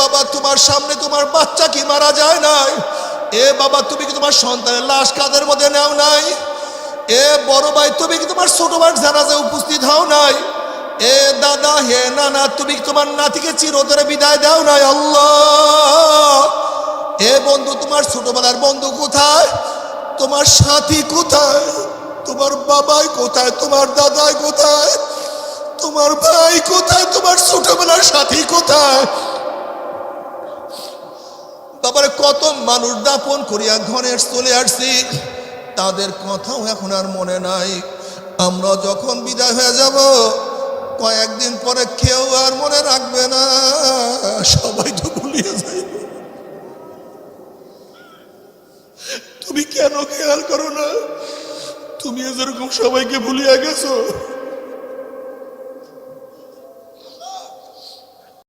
বাবা, তোমার সামনে তোমার বাচ্চা কি মারা যায় নাই? এ বাবা, তুমি কি তোমার সন্তানের লাশ কাদের মধ্যে নেও নাই? এ বড় ভাই, তুমি কি তোমার ছোট ভাই জানাজায় উপস্থিত হও নাই? এ দাদা, হে নানা, তুমি কি তোমার নাতিকে চিরতরে বিদায় দাও নাই? আল্লাহ! এ বন্ধু, তোমার ছোটবেলার বন্ধু কোথায়? তোমার সাথী কোথায়? তোমার বাবাই কোথায়? তোমার দাদাই কোথায়? তোমার ভাই কোথায়? তোমার ছোটবেলার সাথী কোথায়? বাবার, কত মানুষ দাপন করিয়া ঘরে চলে আসছি। তাদের কথাও এখন আর মনে নাই। আমরা যখন বিদায় হয়ে যাব, কয়েকদিন পরে কেউ আর মনে রাখবে না। সবাই তো ভুলিয়ে যাইবে। তুমি কেন খেয়াল করো না? তুমি যেরকম সবাইকে ভুলিয়ে গেছো।